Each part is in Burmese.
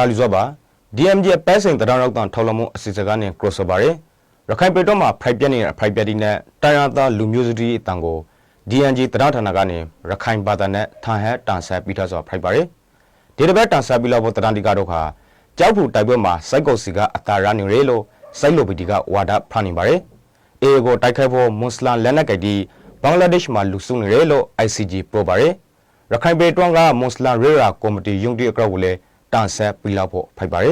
တာလီဇောပါ DMG ပဲစိန်တရရောက်တန်ထော်လမှုအစီအစကနေ crossover ရရခိုင်ပြည်တော်မှာဖိုက်ပြက်နေတဲ့အဖိုက်ပြက်ဒီနဲ့တိုင်ရသားလူမျိုးစုတီအတန်ကို DNG တရဌာနကနေရခိုင်ဘာသာနဲ့ထန်ဟဲတန်ဆက်ပြီးထားစွာဖိုက်ပါရဒီတစ်ပတ်တန်ဆက်ပြီးလို့တရန်ဒီကတော့ခါကြောက်ဖူတိုက်ပွဲမှာစိုက်ကုတ်စီကအတာရနေရလို့စိုက်လိုပီတီကဝါဒဖန်နေပါရအေကိုတိုက်ခိုက်ဖို့မွတ်စလန်လက်နက်ကတီဘင်္ဂလားဒေ့ရှ်မှာလူစုနေရလို့ ICG ပြောပါရရခိုင်ပြည်တွန်းကမွတ်စလန်ရေရာကော်မတီယုံတီအကောက်ကိုလည်း တန်ဆက်ပြီးလောက်ဖို့ဖိုက်ပါရ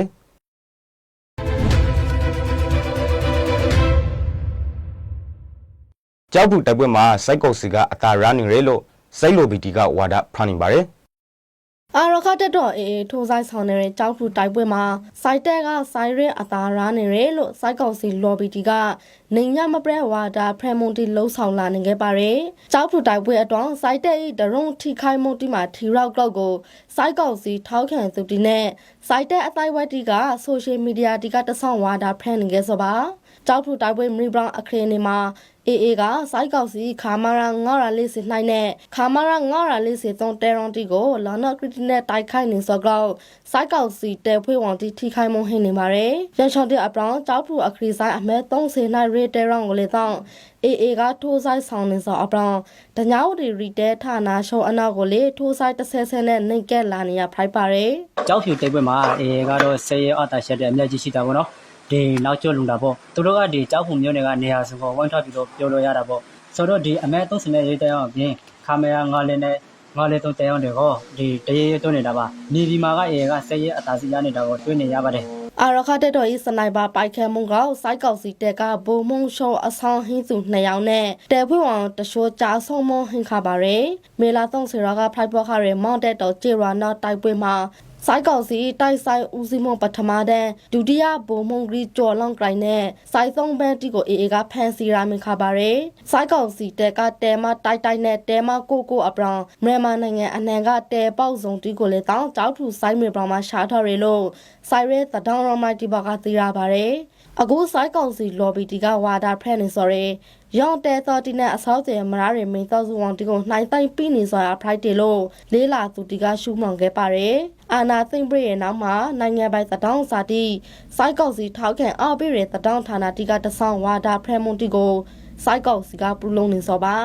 ကြောက်ဖူတိုက်ပွဲမှာစိုက်ကုတ်စီကအတာရနေရလို့စိုက်လိုပီတီကဝါဒဖန်နေပါရ အာရခတက်တော်အေးထိုးဆိုင်ဆောင်နေတဲ့ကြောက်ဖူတိုက်ပွဲမှာစိုက်တက်ကစိုက်ရဲအသာရနေရလို့စိုက်ကောင်စီလော်ဘီတီကနေညမပရက်ဝါတာဖရမွန်တီလှုပ်ဆောင်လာနေခဲ့ပါတယ်ကြောက်ဖူတိုက်ပွဲအတွန်းစိုက်တက်ဤဒရုံထိခိုင်မှုတီမှာထီရောက်ကောက်ကိုစိုက်ကောင်စီထောက်ခံသူတီနဲ့စိုက်တက်အတိုင်းဝက်တီကဆိုရှယ်မီဒီယာတီကတဆောင်ဝါတာဖရနေခဲ့ဆိုပါ ကြောက်ဖူတိုက်ပွဲမီဘရောင်အခရင်းနေမှာအေအေကစိုက်ကောက်စီခါမာရာငေါရာလေးစီနှိုင်းနဲ့ခါမာရာငေါရာလေးစီသုံးတဲရွန်တီကိုလာနာခရစ်နဲ့တိုက်ခိုက်နေစောကောက်စိုက်ကောက်စီတဲဖွေးဝန်တီထိခိုက်မှုဟင်းနေပါတယ်ရန်ချော်တဲ့အပရောင်ကြောက်ဖူအခရီဆိုင်အမဲ30နိုင်ရေတဲရွန်ကိုလေတော့အေအေကထိုးဆိုင်ဆောင်နေစောအပရောင်တညာဝတီရီတဲဌာနာရှုံအနောက်ကိုလေထိုးဆိုင်တစ်ဆဲဆဲနဲ့နှိမ်ကက်လာနေရဖိုက်ပါတယ်ကြောက်ဖြူတိတ်ပွဲမှာအေကတော့ဆယ်ရအတာရှက်တဲ့အမြတ်ကြီးရှိတာပေါ့နော် ဒီနောက်ကျော်လုံတာပေါ့သူတို့ကဒီကြောက်ဖြူမျိုးတွေကနေရာစကောဝိုင်းထောက်ပြီးတော့ပြောလို့ရတာပေါ့ဆိုတော့ဒီအမဲ30နဲ့ရေးတဲ့အောင်ပြင်ကာမရာငါလည်းနဲ့ငါလည်းတော့တဲအောင်တွေကိုဒီတရေရတွန်းနေတာပါနေဒီမှာကအေကဆယ်ရအတာစီရနေတာကိုတွင်းနေရပါတယ်အာရခတက်တော်ဤစနိုက်ပါပိုက်ခဲမှုကောစိုက်ကောက်စီတက်ကဘုံမုံရှောအဆောင်ဟင်းစုနှစ်ယောက်နဲ့တဲဖွေဝံတရှိုးကြာဆုံးမဟင်ခါပါရယ်မေလာသုံးစီရာကဖိုက်ပေါ်ခရဲမောင်တက်တော်ကျေရာနာတိုက်ပွဲမှာ စိုက်ကောက်စီတိုက်ဆိုင်ဦးစီးမပထမတန်းဒုတိယဘုံမုံဂရီကျော်လောင်ကရိုင်နဲ့စိုက်သုံးဘန်းတီကိုအေအေကဖန်စီရာမင်ခါပါရယ်စိုက်ကောက်စီတက်ကတဲမတိုက်တိုက်နဲ့တဲမကိုကိုအပရောင်မြန်မာနိုင်ငံအနှံကတဲပေါက်စုံတီကိုလည်းတောင်းကြောက်ထူစိုက်မြေပရောင်မှာရှားထော်ရလို့စိုက်ရဲသတောင်းရမိုက်တီဘကသိရပါတယ်အခုစိုက်ကောက်စီလော်ဘီတီကဝါတာဖရက်နေစော်ရယ်ရောင်တဲတော်တီနဲ့အဆောက်ကျဲမရာရီမင်းတော်စုဝန်တီကိုနှိုင်းတိုင်းပြီးနေစော်ရဖရိုက်တီလို့လေးလာသူတီကရှုမှန်ခဲ့ပါတယ် အာနာသိမ့်ပြည့်ရဲ့နောက်မှာနိုင်ငံပိုင်သတောင်းစာတီစိုက်ကောက်စီထောက်ခံအပိရဲသတောင်းဌာနတီကတဆောင်ဝါတာဖရက်မွန်တီကိုစိုက်ကောက်စီကပူလုံးနေစော်ပါ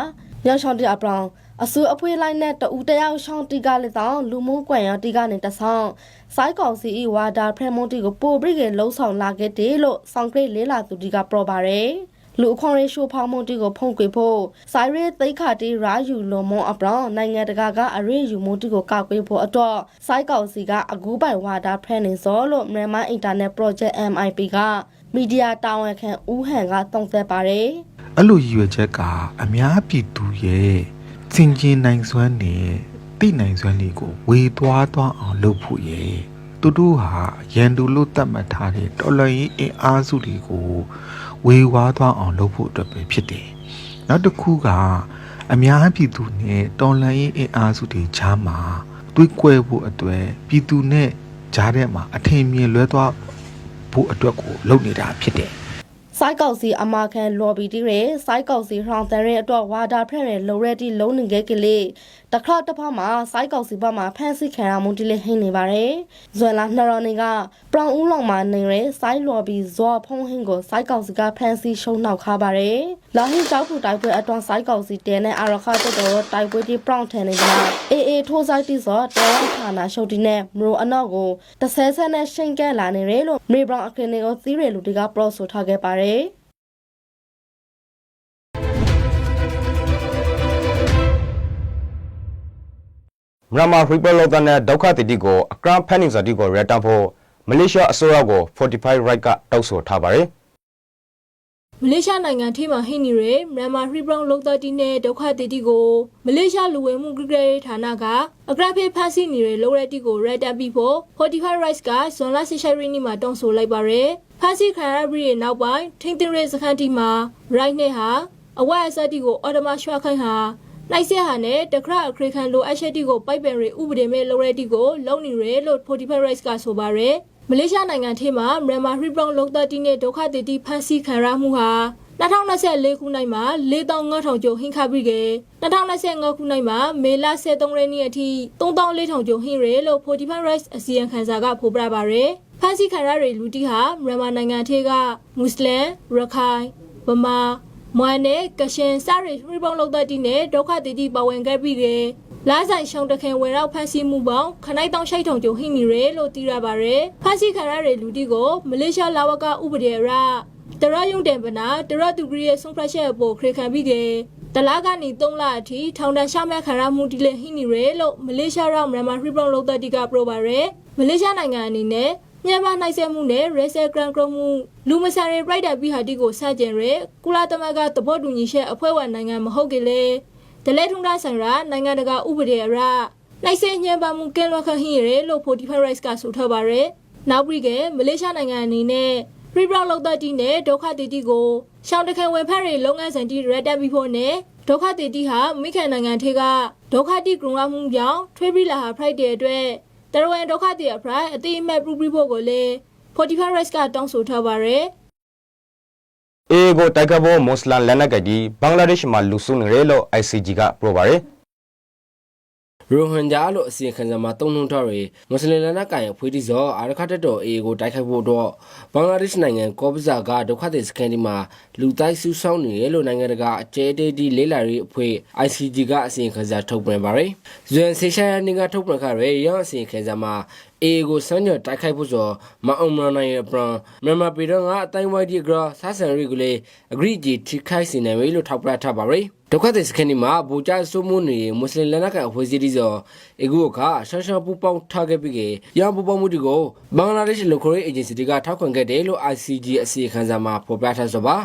ညောင်ချောင်းတီအပရောင်အဆူအဖွေးလိုက်နဲ့တူတယောက်ရှောင်းတီကလည်းတောင်းလူမှုကွယ်ရတီကနေတဆောင်စိုက်ကောင်စီဤဝါဒါဖရမွန်တီကိုပိုပရိကေလှုံးဆောင်လာခဲ့တယ်လို့ဆောင်ဂရိတ်လေးလာသူတီကပြောပါတယ် လူအခွန်ရေးရှိုးဖောင်းမွန်တီကိုဖုန်ကွေဖို့စိုက်ရဲသိခါတီရာယူလုံမွန်အပရောင်နိုင်ငံတကာကအရေးယူမွန်တီကိုကောက်ကွေးဖို့အတွက်စိုက်ကောင်စီကအကူပိုင်ဝါဒါဖရနေစောလို့မြန်မာအင်တာနက်ပရောဂျက် MIP ကမီဒီယာတာဝန်ခံဦးဟန်ကတုံ့သက်ပါတယ်အဲ့လိုရည်ရွယ်ချက်ကအများပြည်သူရဲ့စင်ကျင်နိုင်စွမ်းနဲ့တိနိုင်စွမ်းလေးကိုဝေသွားသွားအောင်လုပ်ဖို့ရဲ့သူတို့ဟာရန်သူလို့သတ်မှတ်ထားတဲ့တော်လှန်ရေးအင်အားစုတွေကို ဝေဝါးသွားအောင်လုပ်ဖို့အတွက်ပဲဖြစ်တယ်။နောက်တစ်ခုကအများပြည်သူနဲ့တော်လှန်ရေးအင်အားစုတွေကြားမှာတွေးကွဲဖို့အတွက်ပြည်သူနဲ့ကြားထဲမှာအထင်မြင်လွဲသွားဖို့အတွက်ကိုလုပ်နေတာဖြစ်တယ်။စိုက်ကောက်စီအမာခံလော်ဘီတီရဲစိုက်ကောက်စီဟောင်တန်ရဲအတွက်ဝါတာဖရက်ရဲလိုရက်တီလုံးနေခဲ့ကလေး တခါတစ်ဖက်မှာစိုက်ကောက်စီဘက်မှာဖန်စီခံရမှုတိလေးဟင်းနေပါတယ်ဇွန်လာနှစ်ရောင်နေကပရောင်ဦးလောင်မှာနေရဲစိုက်လော်ဘီဇော်ဖုံးဟင်းကိုစိုက်ကောက်စီကဖန်စီရှုံနှောက်ခါပါတယ်လာဟင်းကြောက်ဖူတိုက်ပွဲအတွန်းစိုက်ကောက်စီတဲနဲ့အာရခတ်တော်တိုက်ပွဲတီပရောင်ထန်နေကအေအေထိုးစိုက်တီဇော်တဲဌာနာရှုပ်တီနဲ့မရိုအနောက်ကိုတဆဲဆဲနဲ့ရှိန်ကဲလာနေရဲလို့မေဘရောင်အခရင်ကိုသီးရလူတွေကပရော့ဆိုထားခဲ့ပါတယ် မြန်မာဖရီပလောတန်နဲ့ဒုက္ခတိတိကိုအကရန်ဖန်နင်းစတိကိုရတန်ဖို့မလေးရှားအစိုးရကို45 right ကတောက်ဆိုထားပါတယ်မလေးရှားနိုင်ငံထိမှဟိနီရမြန်မာဟရီဘရောင်လုံသတီနဲ့ဒုက္ခတိတိကိုမလေးရှားလူဝင်မှုကရရေးဌာနကအကရဖေးဖန်စီနေတဲ့လိုရက်တီကိုရက်တက်ပြီးဖို့45 rights ကဇွန်လ16ရက်နေ့မှာတောင်းဆိုလိုက်ပါရယ်ဖန်စီခံရပြီးတဲ့နောက်ပိုင်းထိန်းသိမ်းရေးစခန်းတီမှာ right နဲ့ဟာအဝက်အစက်တီကိုအော်တမရွှာခိုင်ဟာ နိုင်ဆက်ဟာနဲ့တခရအခရခံလိုအပ်ချက်တီကိုပိုက်ပင်ရီဥပဒေမဲ့လိုရက်တီကိုလုံနေရလို့45 rights ကဆိုပါရယ်မလေးရှားနိုင်ငံထဲမှာမြန်မာဟရီဘရောင်လုံသတီနဲ့ဒုက္ခသည်တီဖန်ဆီးခံရမှုဟာ2024ခုနှစ်မှာ4500ကျော်ဟင်ခါပြီးက2025ခုနှစ်မှာမေလ23ရက်နေ့အထိ3400ကျော်ဟင်ရဲလို့ Fortify Rights အစီရင်ခံစာကဖော်ပြပါရယ်ဖန်စီခံရတဲ့လူတီဟာမြန်မာနိုင်ငံထဲကမွတ်စလင်ရခိုင်ဗမာ မွန်နဲ့ကရှင်စရရီပုံလောက်တဲ့တီနဲ့ဒုက္ခတီတီပါဝင်ခဲ့ပြီးကလာဆိုင်ရှောင်းတခင်ဝယ်ရောက်ဖန်စီမှုပေါင်းခနိုင်တောင်ရှိတ်ထုံကျော်ဟိနေရလို့သိရပါရယ်ဖန်စီခံရတဲ့လူတီကိုမလေးရှားလာဝကဥပဒေရတရယုံတယ်ပနာတရသူဂရီရဲ့ဆုံးဖြတ်ချက်အပေါ်ခရခံပြီးကတလားကနေ3လအထိထောင်ဒဏ်ရှမဲ့ခံရမှုတီလက်ဟိနေရလို့မလေးရှားရောက်မြန်မာဟိပရုံလောက်တဲ့တီကပြပါရယ်မလေးရှားနိုင်ငံအနေနဲ့ မြန်မာနိုင်ဆက်မှုနဲ့ရေဆယ်ဂရန်ဂရမှုလူမဆန်ရဲ့ပြိုက်တာပြီးဟာတီကိုစကြင်ရဲကုလာသမဂ္ဂသဘောတူညီချက်အဖွဲ့ဝင်နိုင်ငံမဟုတ်ကြလေဒလဲထုံတာဆိုင်ရာနိုင်ငံတကာဥပဒေအရနိုင်စင်ညံပါမှုကဲလွတ်ခဟင်းရဲလို့45 rights ကဆိုထားပါရယ်နောက်ပြီးကမလေးရှားနိုင်ငံအနေနဲ့ free brown လောက်တဲ့တီနဲ့ဒုက္ခတီတီကိုရှောင်းတခံဝင်ဖက်တွေလုပ်ငန်းစဉ်တီရက်တက်ပြီးဖို့နဲ့ဒုက္ခတီတီဟာမိခင်နိုင်ငံထေကဒုက္ခတီဂရုံမှုကြောင့်ထွေးပြီးလာဟာ Friday အတွက် တရဝန်ဒုက္ခတီအဖရိုက်အတိအမဲ့ပူပူဖို့ကိုလည်း45 rights ကတောင်းဆိုထားပါရယ်အေကိုတိုက်ခတ်ဖို့မွတ်စလန်လက်နက်ကကြီးဘင်္ဂလားဒေ့ရှ်မှာလူစုနေတယ်လို့ ICG ကပြောပါတယ် ရိုဟင်ဂျာလို့အစီအခံစာမှာတုံ့နှုံထားရမွတ်စလင်လက်နက်ကိုင်အဖွေးတိစောအာရခတ်တက်တော်အေကိုတိုက်ခိုက်ဖို့တော့ဘင်္ဂလားဒေ့ရှ်နိုင်ငံကော့ဘဇာကဒုက္ခသည်စခန်းဒီမှာလူတိုက်ဆူဆောင်းနေရလို့နိုင်ငံတကာအကျဲတေးဒီလေးလာရေးအဖွဲ့ ICG ကအစီအခံစာထုတ်ပြန်ပါတယ်။ဇွန်ဆေရှာယာနေကထုတ်ပြန်ခဲ့ရရောအစီအခံစာမှာအေကိုစံညတိုက်ခိုက်ဖို့ဆိုမအောင်မနိုင်ရပရန်မြန်မာပြည်တော့ကအတိုင်းဝိုင်းဒီဂရဆာဆန်ရီကလေးအဂရိဂျီထိခိုက်စီနေပြီလို့ထောက်ပြထားပါရယ် ဒုက္ခသည်စခန်းဒီမှာဘူချာဆုမှုနေမွတ်စလင်လက်နက်ကိုင်အဖွဲ့အစည်းတွေဆိုအကူကရှမ်းရှမ်းပူပေါင်းထားခဲ့ပြီးရန်ပူပေါင်းမှုတွေကိုဘင်္ဂလားဒေ့ရှ်လိုခရေးအေဂျင်စီတွေကထောက်ခံခဲ့တယ်လို့ ICG အစီအခံစာမှာဖော်ပြထားဆိုပါ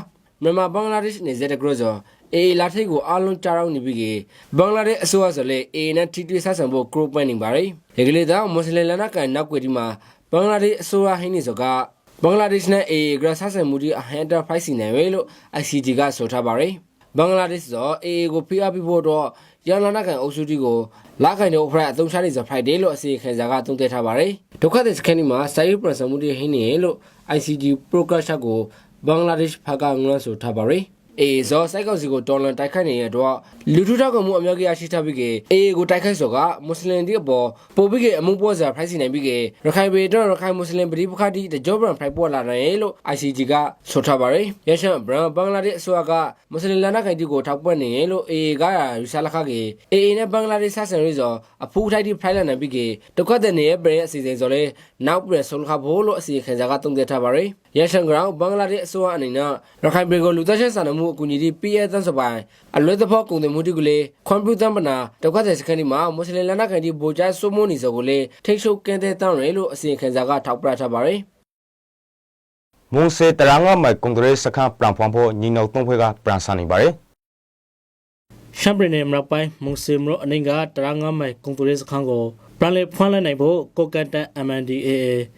မြန်မာဘင်္ဂလားဒေ့ရှ်နေဆက်တဲ့ကရောဆိုအေလာထိတ်ကိုအားလုံးကြားအောင်နေပြီးဘင်္ဂလားဒေ့ရှ်အစိုးရဆိုလေအေနဲ့ထိတွေ့ဆက်ဆံဖို့ group ပိုင်းနေပါရယ်ဒီကလေးတော့မွတ်စလင်လက်နက်ကိုင်နောက်ွယ်ဒီမှာဘင်္ဂလားဒေ့ရှ်အစိုးရဟင်းနေဆိုကဘင်္ဂလားဒေ့ရှ်နဲ့အေဂရဆဆန်မူဒီအဟန်တာဖိုက်စီနေပဲလို့ ICG ကဆိုထားပါရယ် ဘင်္ဂလားဒေ့ရှ်ဆိုအေကိုဖိအားပေးဖို့တော့ရန်လာနကန်အုပ်စုတီကိုလာခိုင်တဲ့ offer အသုံးချနေဆို Friday လို့အစီအခံစာကသုံးသပ်ထားပါရယ်ဒုက္ခသည်စခန်းဒီမှာစာရေးပြန်ဆောင်မှုတွေဟင်းနေလို့ ICG progress ကိုဘင်္ဂလားဒေ့ရှ်ဖက်ကငွန်းဆိုထားပါရယ် အေဇောစိုက်ကောက်စီကိုတော်လန်တိုက်ခိုက်နေတဲ့တော့လူထုထောက်ကမှုအများကြီးအရှိထားပြီးကအေကိုတိုက်ခိုက်စောကမွတ်စလင်တွေအပေါ်ပိုပြီးကအမှုပေါ်စာဖိုက်စီနိုင်ပြီးကရခိုင်ပြည်တော့ရခိုင်မွတ်စလင်ပြည်ပခါတိတကြောဘရန်ဖိုက်ပေါ်လာတယ်လို့ ICG ကဆိုထားပါတယ်ရရှန်ဘရန်ဘင်္ဂလားဒေ့ရှ်အစိုးရကမွတ်စလင်လန်နာခိုင်တီကိုထောက်ပံ့နေတယ်လို့အေကယူဆလာခကေအေနဲ့ဘင်္ဂလားဒေ့ရှ်ဆန်ရီဇောအဖူးထိုက်တိဖိုင်လာနိုင်ပြီးကတခွတ်တဲ့နေရဲ့ပြည်အစီအစဉ်ဆိုလဲနောက်ပြည်ဆုံးခဖို့လို့အစီအခံစာကတုံ့ပြန်ထားပါတယ်ရရှန်ဂရောင်းဘင်္ဂလားဒေ့ရှ်အစိုးရအနေနဲ့ရခိုင်ပြည်ကိုလူသားချင်းစာနာမှုအကူအညီတွေပေးရတဲ့စပိုင်းအလွဲသဘောကုန်သွယ်မှုတွေကိုလေကွန်ပျူတာပနာတကွက်တဲ့စကန်ဒီမှာမွတ်စလင်လန်နာကန်ဒီဘူဂျာဆိုမိုနီဆိုကိုလေထိတ်ရှုပ်ကင်းတဲ့တောင်းရလို့အစီအခံစာကထောက်ပြထားပါတယ်မွန်စေတရငါမိုင်ကွန်ဂရက်စခန်းပရန်ဖွန်ဖို့ညီနောင်သုံးဖွဲ့ကပရန်ဆန်နေပါတယ်ရှမ်ပရီနယ်မရပိုင်းမုံစင်မရိုအနိုင်ကတရငါမိုင်ကွန်တိုရဲစခန်းကို ပြန်လေဖွင့်လိုက်နိုင်ဖို့ကိုကန်တန် MNDAA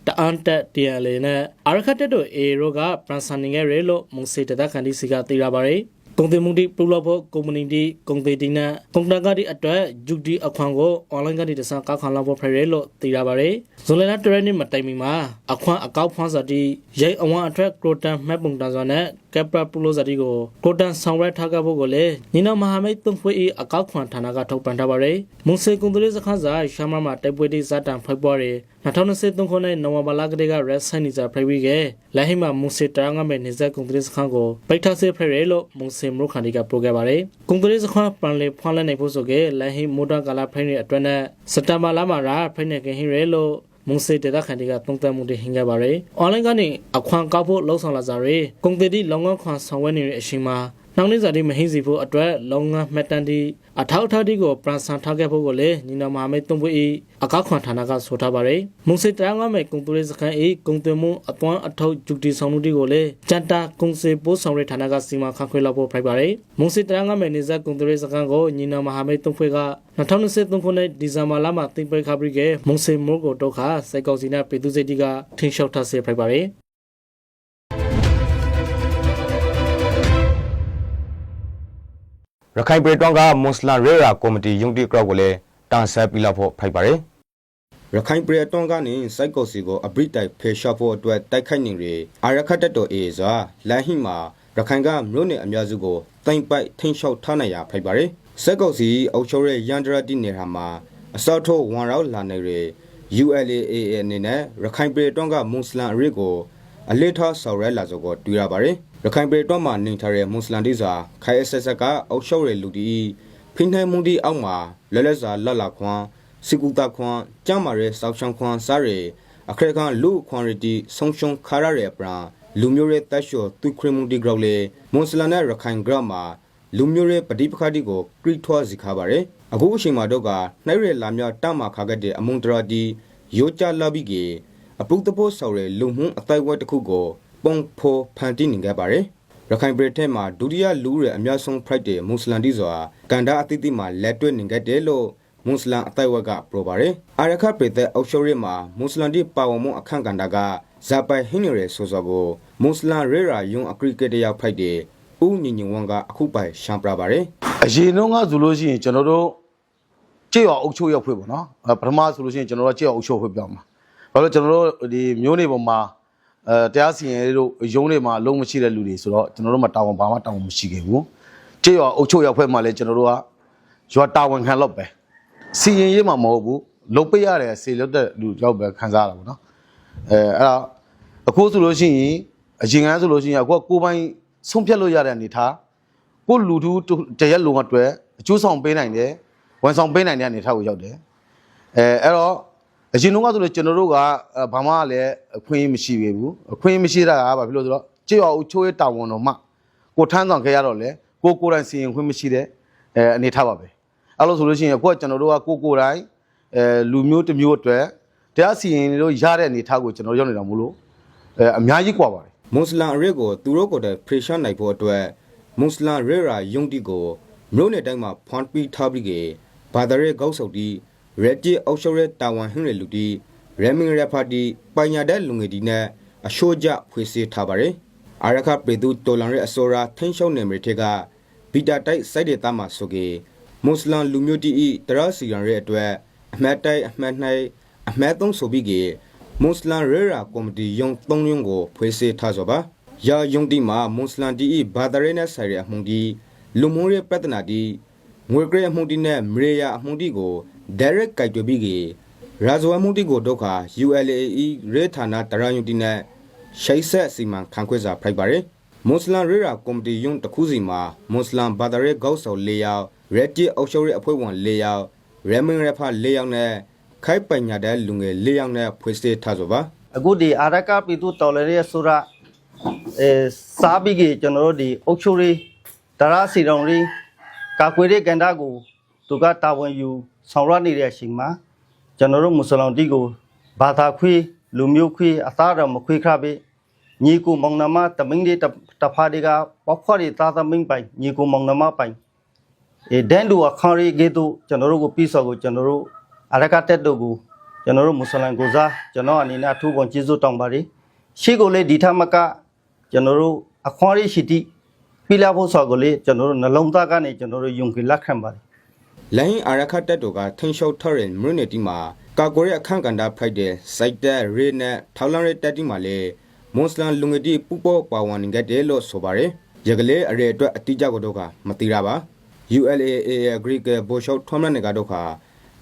တအန်တက် TNL နဲ့အာရခတ်တက်တို့ A ရောကပရန်ဆန်နေခဲ့ရလို့မုံစေတသက်ခန်ဒီစီကသိရပါတယ် ကုန်တင်မှုဒီပူလောဖို့ကုမ္ပဏီဒီကုန်သေးတင်နဲ့ကုန်တန်ကဒီအတွက်ဂျူဒီအခွန်ကိုအွန်လိုင်းကနေတစားကောက်ခံလောက်ဖို့ဖရဲလို့သိရပါတယ်ဇွန်လနဲ့တရက်နေ့မတိုင်မီမှာအခွန်အကောက်ဖွန်းစာတီရိတ်အဝမ်းအထက်ကရိုတန်မှတ်ပုံတန်စွာနဲ့ကက်ပရာပူလိုစာတီကိုကရိုတန်ဆောင်ရက်ထားခဲ့ဖို့ကိုလည်းညီနောင်မဟာမိတ်သုံးဖွဲ့အကောက်ခွန်ဌာနကထုတ်ပြန်ထားပါတယ်မွန်စေကုန်တဲ့စခန်းစာရှာမမှာတိုက်ပွဲတိဇာတန်ဖိုက်ပွားတွေ2023ခုနှစ်နိုဝင်ဘာလကတည်းကရက်ဆိုင်နီဇာဖရိုက်ဝီကလိုင်းဟိမှာမွန်စေတရာငါမဲ့နေဆက်ကုန်တဲ့စခန်းကိုပိတ်ထားစေဖရဲလို့မွန်စေမရိုခန်ဒီကပရိုခဲ့ပါတယ်ကုန်တဲ့စခန်းပန်လေဖွင့်လက်နိုင်ဖို့ဆိုကလိုင်းဟိမိုတာကာလာဖရိုင်ရဲ့အတွက်နဲ့စက်တဘာလမှာရာဖရိုင်နဲ့ကင်ဟီရဲလို့မုံစေတတဲ့ခန်တီကတုံးတက်မှုတွေဟင်ကြပါရယ်။ online ကနေအခွန်ကောက်ဖို့လှုံ့ဆော်လာကြရယ်။ကုန်သည်လောင်ငန်းခွန်ဆောင်ဝဲနေတဲ့အချိန်မှာ နောက်နေ့စာတိမဟင်းစီဖို့အတွက်လောင်ငန်းမှတ်တမ်းတီအထောက်အထားတီကိုပရန်ဆန်ထားခဲ့ဖို့ကိုလည်းညီနောင်မဟာမိတ်သုံးပွေးအကောက်ခွန်ဌာနကဆိုထားပါရယ်။မုံစေတရာငါမဲ့ကုန်သွေးစခန်းအေးကုန်သွင်းမှုအသွမ်းအထောက်ဂျုတီဆောင်မှုတီကိုလည်းကြန်တာကုန်စေပိုးဆောင်ရဌာနကစီမံခန့်ခွဲလောက်ဖို့ဖိုက်ပါရယ်။မုံစေတရာငါမဲ့နေဆက်ကုန်သွေးစခန်းကိုညီနောင်မဟာမိတ်သုံးဖွဲ့က2023ခုနှစ်ဒီဇင်ဘာလမှာတင်ပိတ်ခါပြီးကမုံစေမိုးကိုတော့ခါစိုက်ကောက်စီနဲ့ပေသူစိတ်တီကထင်းလျှောက်ထားစေဖိုက်ပါရယ်။ ရခိုင်ပြည်တော်ကမွတ်စလန်ရေရာကော်မတီယုံတီကရော့ကိုလည်းတန်ဆက်ပြီးလောက်ဖို့ဖိုက်ပါတယ်ရခိုင်ပြည်တော်ကနေစိုက်ကော်စီကိုအဘရိတိုက်ဖေရှာဖို့အတွက်တိုက်ခိုက်နေရအာရခတ်တက်တော်အေဇာလန်ဟီမှာရခိုင်ကမြို့နယ်အများစုကိုတိမ့်ပိုက်ထိန်းချုပ်ထားနိုင်ရာဖိုက်ပါတယ်စက်ကုတ်စီအုပ်ချုပ်ရဲ့ရန်ဒရတိနေရာမှာအစောထိုးဝန်ရောက်လာနေရ ULAA အနေနဲ့ရခိုင်ပြည်တွန်းကမွတ်စလင်အရစ်ကိုအလေးထားဆော်ရဲလာစောကိုတွေ့ရပါတယ် ရခိုင်ပြည်တွန်းမှာနေထိုင်တဲ့မွတ်စလင်တွေစာခိုင်အဆက်ဆက်ကအုပ်ချုပ်ရဲ့လူတီဖိနှိုင်းမှုဒီအောက်မှာလဲလဲစာလက်လာခွန်စီကူတာခွန်ကျမ်းမာရဲစောက်ချောင်းခွန်စားရဲအခရက်ကန်လူခွန်ရတီဆုံရှုံခါရရဲပရာလူမျိုးရဲ့တက်လျှော်သူခရမှုဒီဂရောက်လေမွတ်စလင်နဲ့ရခိုင်ဂရမှာလူမျိုးရဲ့ပဋိပက္ခတိကိုကရိထွားစီခါပါတယ်အခုအချိန်မှာတော့ကနှိုက်ရလာမြောက်တမခါခဲ့တဲ့အမုန်တရာတီယောချလာဘီကေအပုတ်တပိုးဆော်ရဲလူမှုအတိုက်ဝဲတစ်ခုကို ပုံဖိုဖန်တီးနေခဲ့ပါတယ်ရခိုင်ပြည်ထဲမှာဒုတိယလူရဲအများဆုံး Friday မွတ်စလင်တီစွာကန်ဒါအသီးသီးမှာလက်တွဲနေခဲ့တယ်လို့မွတ်စလင်အတိုက်ဝက်ကပြောပါတယ်အာရခပြည်သက်အောက်ရှိုးရဲမှာမွတ်စလင်တီပါဝင်မှုအခန့်ကန်ဒါကဇာပိုင်ဟင်းရဲဆိုစောကိုမွတ်စလင်ရဲရာယုံအကရိကက်တရောက် Friday ဦးညီညီဝန်ကအခုပိုင်ရှမ်းပြပါတယ်အရင်တော့ကဆိုလို့ရှိရင်ကျွန်တော်တို့ကြေးရအုပ်ချုပ်ရောက်ဖွဲ့ပေါ့နော်အဲပထမဆိုလို့ရှိရင်ကျွန်တော်တို့ကြေးရအုပ်ချုပ်ဖွဲ့ပြောင်းမှာဘာလို့ကျွန်တော်တို့ဒီမျိုးနေပေါ်မှာ အဲတရားစီရင်တို့ရုံးတွေမှာလုံးမရှိတဲ့လူတွေဆိုတော့ကျွန်တော်တို့မှာတာဝန်ဘာမှတာဝန်မရှိခဲ့ဘူးကြေးရအုပ်ချုပ်ရောက်ဖွဲ့မှာလည်းကျွန်တော်တို့ကရွာတာဝန်ခံတော့ပဲစီရင်ရေးမှာမဟုတ်ဘူးလုံပိတ်ရတယ်စေလွတ်တဲ့လူကြောက်ပဲခံစားရတာပေါ့နော်အဲအဲ့ဒါအခုဆိုလို့ရှိရင်အရင်ကဆိုလို့ရှိရင်အခုကကိုယ်ပိုင်ဆုံးဖြတ်လို့ရတဲ့အနေထားကိုလူထုတရက်လုံးအတွက်အကျိုးဆောင်ပေးနိုင်တယ်ဝန်ဆောင်ပေးနိုင်တဲ့အနေအထားကိုရောက်တယ်အဲအဲ့တော့ အရင်တုန်းကဆိုလို့ကျွန်တော်တို့ကအဲဘာမှလည်းအခွင့်အရေးမရှိခဲ့ဘူးအခွင့်အရေးမရှိတာကဘာဖြစ်လို့ဆိုတော့ကြေးရအချိုးရဲ့တာဝန်တော်မှကိုထမ်းဆောင်ခဲ့ရတော့လေကိုကိုယ်တိုင်စီရင်ခွင့်မရှိတဲ့အဲအနေထားပါပဲအဲ့လိုဆိုလို့ရှိရင်အခုကကျွန်တော်တို့ကကိုကိုယ်တိုင်အဲလူမျိုးတစ်မျိုးအတွက်တရားစီရင်လို့ရတဲ့အနေထားကိုကျွန်တော်ရောက်နေတာမို့လို့အဲအများကြီးกว่าပါတယ် မွတ်စလင်အရစ်ကိုသူတို့ကိုယ်တိုင်ဖရေရှာနိုင်ဖို့အတွက်မွတ်စလင်ရဲရာယုံတီကိုမြို့နယ်တိုင်းမှာဖွန်ပီထားပြီးကေဘာသာရဲကောက်ဆုပ်တီ ရက်တီအောက်ရှောရဲတာဝန်ဟင်းရလူတီရမင်ရဖာတီပညာတဲ့လူငယ်တီနဲ့အရှိုးကြဖွေစေထားပါတယ်အာရခပေသူတော်လန်ရဲအစောရာထင်းရှုံနေမြေထက်ကဘီတာတိုက်စိုက်တဲ့တာမှာဆိုကေမွတ်စလင်လူမျိုးတီဤတရစီရန်ရဲအတွက်အမှတ်တိုက်အမှတ်နိုင်အမှတ်သုံးဆိုပြီးကေမွတ်စလင်ရဲရာကော်မတီယုံသုံးယုံကိုဖွေစေထားဆိုပါယာယုံတီမှာမွတ်စလန်တီဤဘာသာရေးနဲ့ဆိုင်တဲ့အမှုန်တီလူမှုရေးပြဿနာတီငွေကြဲအမှုန်တီနဲ့မရေယာအမှုန်တီကို direct ကြိုက်တွေ့ပြီးကေရာဇဝမှုန်တီကိုဒုက္ခ ULAE ရေဌာနတရယုံတီနဲ့ရှိတ်ဆက်စီမံခန့်ခွဲစာဖိုက်ပါရယ်မွတ်စလန်ရေရာကော်မတီယုံတစ်ခုစီမှာမွတ်စလန်ဘာသာရေးကောက်ဆော်၄ယောက်ရက်တီအောက်ရှိုးရေးအဖွဲ့ဝင်၄ယောက်ရမင်ရဖ၄ယောက်နဲ့ခိုက်ပညာတဲ့လူငယ်၄ယောက်နဲ့ဖွဲ့စည်းထားဆိုပါအခုဒီအာရကပြည်သူတော်လည်းရဲ့ဆိုရအဲစားပြီးကြီးကျွန်တော်တို့ဒီအုတ်ချိုရီတရစီတော်ရီကာကွယ်တဲ့ကန္တာကိုသူကတာဝန်ယူ ဆောင်ရွက်နေတဲ့အချိန်မှာကျွန်တော်တို့မွတ်စလင်တီကိုဘာသာခွေးလူမျိုးခွေးအသားတော်မခွေးခပဲညီကိုမောင်နှမတမင်းတွေတဖာတွေကပေါက်ခွားတွေသားသမင်းပိုင်ညီကိုမောင်နှမပိုင်အဲဒန်ဒူအခါရီဂေတုကျွန်တော်တို့ကိုပြီးစော်ကိုကျွန်တော်တို့အရကတက်တို့ကိုကျွန်တော်တို့မွတ်စလင်ကိုစားကျွန်တော်အနေနဲ့အထူးပွန်ကျေးဇူးတောင်းပါတယ်ရှေ့ကိုလေဒီထက်မကကျွန်တော်တို့အခွန်ရရှိတိပြလာဖို့ဆိုကိုလေကျွန်တော်တို့နှလုံးသားကနေကျွန်တော်တို့ယုံကြည်လက်ခံပါတယ် လိုင်းအာရခတက်တို့ကထင်းရှုပ်ထရယ်မြွနေတီမှာကာကိုရဲအခန့်ကန်တာဖိုက်တဲ့စိုက်တဲ့ရေနဲ့ထောက်လန်ရဲတက်တီမှာလေမွတ်စလန်လူငယ်တီပူပေါ်ပါဝင်ခဲ့တယ်လို့ဆိုပါတယ်ရကလေးအရေအတွက်အတိအကျကိုတော့ကမသိတာပါ ULAA ရဲ့ Greek ဘောရှော့ထွမ်းမနေကတော့ခါ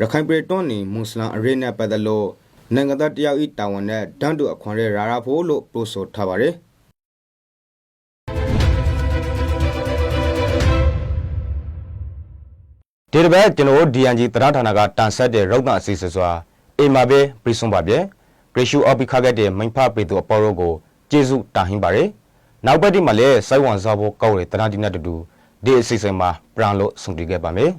ရခိုင်ပြည်တွန်းနေမွတ်စလန်အရေနဲ့ပတ်သက်လို့နိုင်ငံသားတယောက်ဤတာဝန်နဲ့တန်းတူအခွင့်အရေးရာရာဖို့လို့ပြောဆိုထားပါတယ် ဒီတစ်ပတ်ကျွန်တော်တို့ DNG တရားဌာနကတန်ဆက်တဲ့ရုပ်သံအစီအစဉ်စွာအိမ်မှာပဲပြဆုံးပါဗျဲဂရေရှူအော်ပီခါခဲ့တဲ့မိန်ဖပေသူအပေါ်တို့ကိုကျေးဇူးတာဟင်းပါရယ်နောက်ပတ်ဒီမှာလည်းစိုက်ဝန်စားဖို့ကောက်ရတဲ့တရားဒီနဲ့တူတူဒီအစီအစဉ်မှာပြန်လို့ဆုံတည်ခဲ့ပါမယ်